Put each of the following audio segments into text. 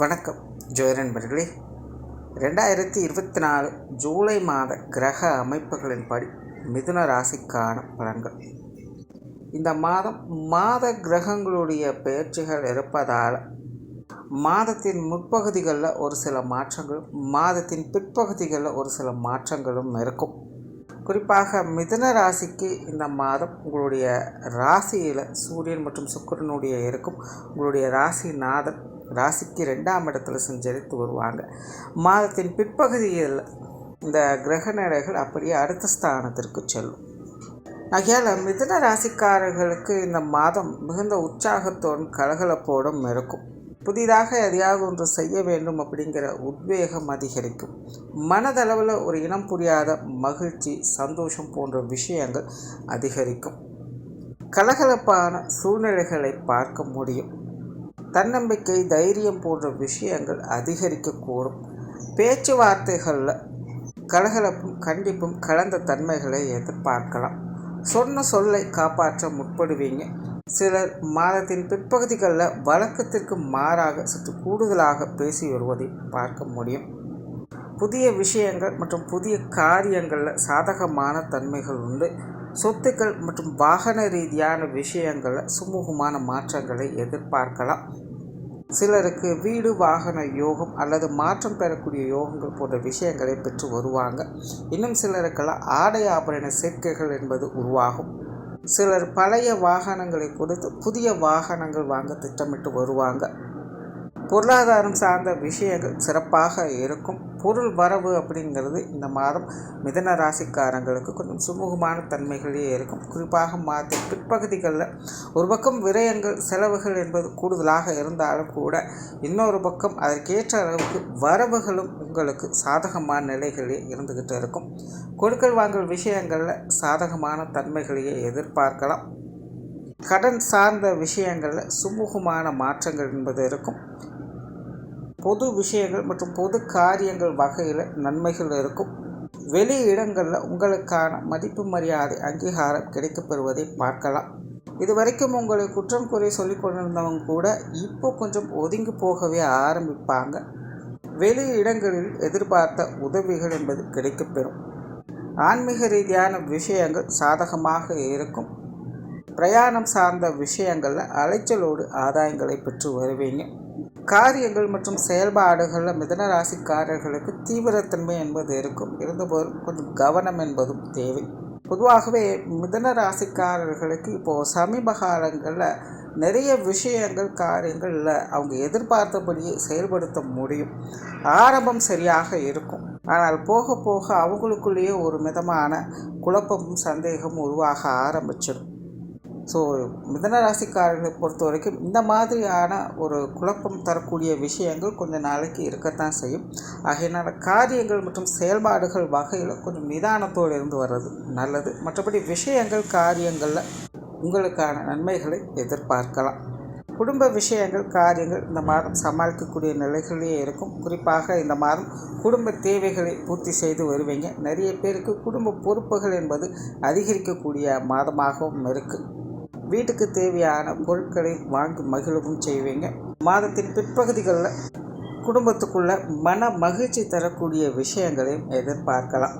வணக்கம். ஜோதி ரெண்டாயிரத்தி இருபத்தி நாலு ஜூலை மாத கிரக அமைப்புகளின்படி மிதுன ராசிக்கான பலன்கள். இந்த மாதம் மாத கிரகங்களுடைய பெயர்ச்சிகள் இருப்பதால் மாதத்தின் முற்பகுதிகளில் ஒரு சில மாற்றங்களும் மாதத்தின் பிற்பகுதிகளில் ஒரு சில மாற்றங்களும் இருக்கும். குறிப்பாக மிதுன ராசிக்கு இந்த மாதம் உங்களுடைய ராசியில் சூரியன் மற்றும் சுக்கிரனுடைய இருக்கும். உங்களுடைய ராசிநாதன் ராசிக்கு ரெண்டாம் இடத்துல சஞ்சரித்து வருவாங்க. மாதத்தின் பிற்பகுதியில் இந்த கிரகநடைகள் அப்படியே அடுத்த ஸ்தானத்திற்கு செல்லும். ஆகையால் மிதுன ராசிக்காரர்களுக்கு இந்த மாதம் மிகுந்த உற்சாகத்தோடும் கலகலப்போடும் இருக்கும். புதிதாக எதையாவது ஒன்று செய்ய வேண்டும் அப்படிங்கிற உத்வேகம் அதிகரிக்கும். மனதளவில் ஒரு இனம் புரியாத மகிழ்ச்சி சந்தோஷம் போன்ற விஷயங்கள் அதிகரிக்கும். கலகலப்பான சூழ்நிலைகளை பார்க்க முடியும். தன்னம்பிக்கை தைரியம் போன்ற விஷயங்கள் அதிகரிக்கக்கூடும் பேச்சுவார்த்தைகளில் கலகலப்பும் கண்டிப்பும் கலந்த தன்மைகளை எதிர்பார்க்கலாம். சொன்ன சொல்லை காப்பாற்ற முற்படுவீங்க. சிலர் மாதத்தின் பிற்பகுதிகளில் வழக்கத்திற்கு மாறாக சற்று கூடுதலாக பேசி வருவதை பார்க்க முடியும். புதிய விஷயங்கள் மற்றும் புதிய காரியங்களில் சாதகமான தன்மைகள் உண்டு. சொத்துக்கள் மற்றும் வாகன ரீதியான விஷயங்களில் சுமூகமான மாற்றங்களை எதிர்பார்க்கலாம். சிலருக்கு வீடு வாகன யோகம் அல்லது மாற்றம் பெறக்கூடிய யோகங்கள் போன்ற விஷயங்களை பெற்று வருவாங்க. இன்னும் சிலருக்கெல்லாம் ஆடை ஆபரண சேர்க்கைகள் என்பது உருவாகும். சிலர் பழைய வாகனங்களை கொடுத்து புதிய வாகனங்கள் வாங்க திட்டமிட்டு வருவாங்க. பொருளாதாரம் சார்ந்த விஷயங்கள் சிறப்பாக இருக்கும். பொருள் வரவு அப்படிங்கிறது இந்த மாதம் மிதன ராசிக்காரங்களுக்கு கொஞ்சம் சுமூகமான தன்மைகளே இருக்கும். குறிப்பாக மாத பிற்பகுதிகளில் ஒரு பக்கம் விரயங்கள் செலவுகள் என்பது கூடுதலாக இருந்தாலும் கூட இன்னொரு பக்கம் அதற்கேற்ற அளவுக்கு வரவுகளும் உங்களுக்கு சாதகமான நிலைகளே இருந்துக்கிட்டு இருக்கும். கொடுக்கல் வாங்கல் விஷயங்களில் சாதகமான தன்மைகளையே எதிர்பார்க்கலாம். கடன் சார்ந்த விஷயங்களில் சுமூகமான மாற்றங்கள் என்பது இருக்கும். பொது விஷயங்கள் மற்றும் பொது காரியங்கள் வகையில் நன்மைகள் இருக்கும். வெளி இடங்களில் உங்களுக்கான மதிப்பு மரியாதை அங்கீகாரம் கிடைக்கப்பெறுவதை பார்க்கலாம். இது வரைக்கும் உங்களை குற்றம் குறை சொல்லி கொண்டிருந்தவங்க கூட இப்போ கொஞ்சம் ஒதுங்கி போகவே ஆரம்பிப்பாங்க. வெளி இடங்களில் எதிர்பார்த்த உதவிகள் என்பது கிடைக்கப்பெறும். ஆன்மீக ரீதியான விஷயங்கள் சாதகமாக இருக்கும். பிரயாணம் சார்ந்த விஷயங்களில் அலைச்சலோடு ஆதாயங்களை பெற்று வருவீங்க. காரியங்கள் மற்றும் செயல்பாடுகளில் மிதன ராசிக்காரர்களுக்கு தீவிரத்தன்மை என்பது இருக்கும். இருந்தபோதும் கொஞ்சம் கவனம் என்பதும் தேவை. பொதுவாகவே மிதன ராசிக்காரர்களுக்கு இப்போது சமீப காலங்களில் நிறைய விஷயங்கள் காரியங்களில் அவங்க எதிர்பார்த்தபடியே செயல்படுத்த முடியும். ஆரம்பம் சரியாக இருக்கும். ஆனால் போக போக அவங்களுக்குள்ளேயே ஒரு மிதமான குழப்பமும் சந்தேகமும் உருவாக ஆரம்பிச்சிடும். ஸோ மிதனராசிக்காரர்களை பொறுத்த வரைக்கும் இந்த மாதிரியான ஒரு குழப்பம் தரக்கூடிய விஷயங்கள் கொஞ்சம் நாளைக்கு இருக்கத்தான் செய்யும். ஆகையினால காரியங்கள் மற்றும் செயல்பாடுகள் வகையில் கொஞ்சம் நிதானத்தோடு இருந்து வர்றது நல்லது. மற்றபடி விஷயங்கள் காரியங்களில் உங்களுக்கான நன்மைகளை எதிர்பார்க்கலாம். குடும்ப விஷயங்கள் காரியங்கள் இந்த மாதம் சமாளிக்கக்கூடிய நிலைகளிலே இருக்கும். குறிப்பாக இந்த மாதம் குடும்ப தேவைகளை பூர்த்தி செய்து வருவீங்க. நிறைய பேருக்கு குடும்ப பொறுப்புகள் என்பது அதிகரிக்கக்கூடிய மாதமாகவும் இருக்குது வீட்டுக்கு தேவையான பொருட்களை வாங்கி மகிழவும் செய்வீங்க. மாதத்தின் பிற்பகுதிகளில் குடும்பத்துக்குள்ள மன மகிழ்ச்சி தரக்கூடிய விஷயங்களையும் எதிர்பார்க்கலாம்.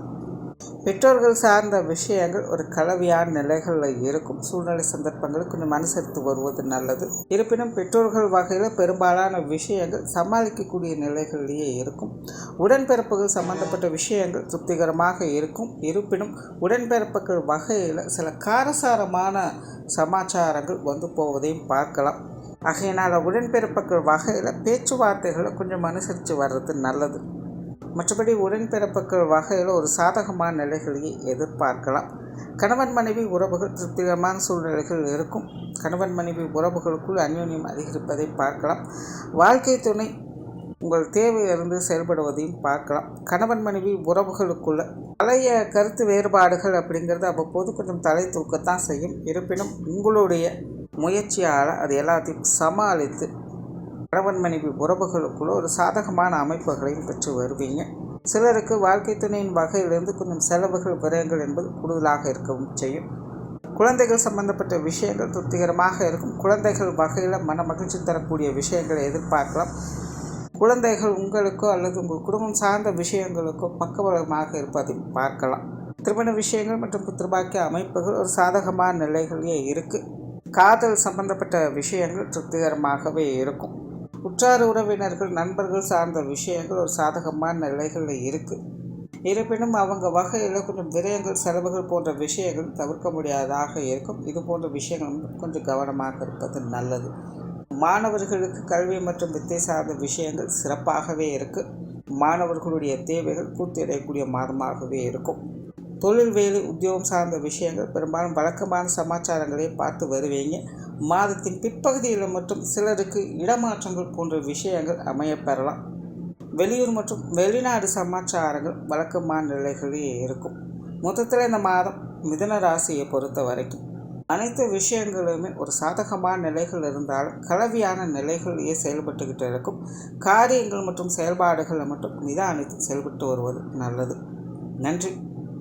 பெற்றோர்கள் சார்ந்த விஷயங்கள் ஒரு கலவையான நிலைகளில் இருக்கும். சூழ்நிலை சந்தர்ப்பங்கள் கொஞ்சம் அனுசரித்து வருவது நல்லது. இருப்பினும் பெற்றோர்கள் வகையில் பெரும்பாலான விஷயங்கள் சமாளிக்கக்கூடிய நிலைகளிலேயே இருக்கும். உடன்பிறப்புகள் சம்பந்தப்பட்ட விஷயங்கள் திருப்திகரமாக இருக்கும். இருப்பினும் உடன்பிறப்புகள் வகையில் சில காரசாரமான சமாச்சாரங்கள் வந்து போவதையும் பார்க்கலாம். ஆகையினால் உடன்பிறப்புகள் வகையில் பேச்சுவார்த்தைகளை கொஞ்சம் அனுசரித்து வர்றது நல்லது. மற்றபடி உடன்பிறப்புகள் வகையில் ஒரு சாதகமான நிலைகளையே எதிர்பார்க்கலாம். கணவன் மனைவி உறவுகள் திருப்திகரமான சூழ்நிலைகள் இருக்கும். கணவன் மனைவி உறவுகளுக்குள் அந்யோன்யம் அதிகரிப்பதை பார்க்கலாம். வாழ்க்கை துணை உங்கள் தேவையிலிருந்து செயல்படுவதையும் பார்க்கலாம். கணவன் மனைவி உறவுகளுக்குள்ள பழைய கருத்து வேறுபாடுகள் அப்படிங்கிறது அவ்வப்போது கொஞ்சம் தலை தூக்கத்தான் செய்யும். இருப்பினும் உங்களுடைய முயற்சியால் அது எல்லாத்தையும் சமாளித்து கணவன் மனைவி உறவுகளுக்குள்ள ஒரு சாதகமான அமைப்புகளையும் பெற்று வருவீங்க. சிலருக்கு வாழ்க்கை துணையின் வகையிலிருந்து கொஞ்சம் செலவுகள் விரயங்கள் என்பது கூடுதலாக இருக்கவும் செய்யும். குழந்தைகள் சம்பந்தப்பட்ட விஷயங்கள் திருப்திகரமாக இருக்கும். குழந்தைகள் வகையில் மன மகிழ்ச்சி தரக்கூடிய விஷயங்களை எதிர்பார்க்கலாம். குழந்தைகள் உங்களுக்கோ அல்லது உங்கள் குடும்பம் சார்ந்த விஷயங்களுக்கோ பக்கபலமாக இருப்பதை பார்க்கலாம். திருமண விஷயங்கள் மற்றும் புத்திரபாக்கிய அமைப்புகள் ஒரு சாதகமான நிலைகளே இருக்குது காதல் சம்பந்தப்பட்ட விஷயங்கள் திருப்திகரமாகவே இருக்கும். உற்றார் உறவினர்கள் நண்பர்கள் சார்ந்த விஷயங்கள் ஒரு சாதகமான நிலைகளில் இருக்குது இருப்பினும் அவங்க வகையில் கொஞ்சம் விரயங்கள் செலவுகள் போன்ற விஷயங்கள் தவிர்க்க முடியாததாக இருக்கும். இது போன்ற விஷயங்கள் கொஞ்சம் கவனமாக இருப்பது நல்லது. மாணவர்களுக்கு கல்வி மற்றும் வித்தை சார்ந்த விஷயங்கள் சிறப்பாகவே இருக்குது மாணவர்களுடைய தேவைகள் பூர்த்தி அடையக்கூடிய மாதமாகவே இருக்கும். தொழில் வேலை உத்தியோகம் சார்ந்த விஷயங்கள் பெரும்பாலும் வழக்கமான சமாச்சாரங்களை பார்த்து வருவீங்க. மாதத்தின் பிற்பகுதியில் மற்றும் சிலருக்கு இடமாற்றங்கள் போன்ற விஷயங்கள் அமையப்பெறலாம். வெளியூர் மற்றும் வெளிநாடு சமாச்சாரங்கள் வழக்கமான நிலைகளே இருக்கும். மொத்தத்தில் இந்த மாதம் மிதன ராசியை பொறுத்த வரைக்கும் அனைத்து விஷயங்களுமே ஒரு சாதகமான நிலைகள் இருந்தாலும் கலவியான நிலைகளிலேயே செயல்பட்டுக்கிட்டு இருக்கும். காரியங்கள் மற்றும் செயல்பாடுகளை மட்டும் நிதானித்து செயல்பட்டு வருவது நல்லது. நன்றி.